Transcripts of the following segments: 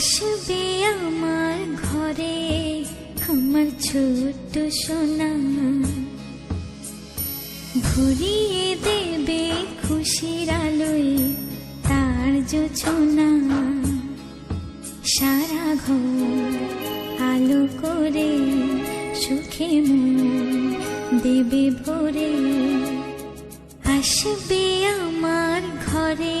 আসবে আমার ঘরে আমার ছোট্ট সোনা। ভরিয়ে দেবে খুশির আলোয় তার জোছনা সারা ঘর আলো করে সুখে মন দেবে ভরে। আসবে আমার ঘরে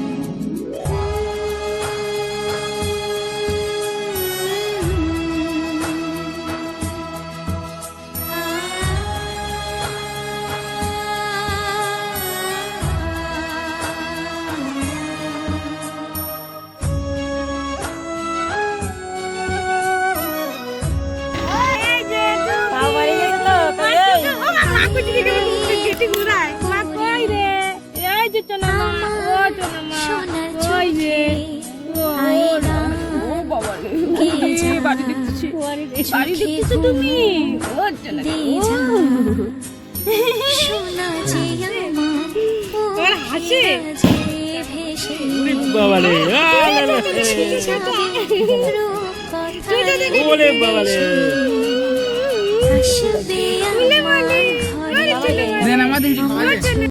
বাড়ি দেখতেছি, বাড়ি দেখতেছো তুমি? হাসি? ওঠে যে ভেসে বাবা রে বলছে যাবে রূপকথা ওরে বাবা রে আসবে আমার ঘরে দেন আমাদের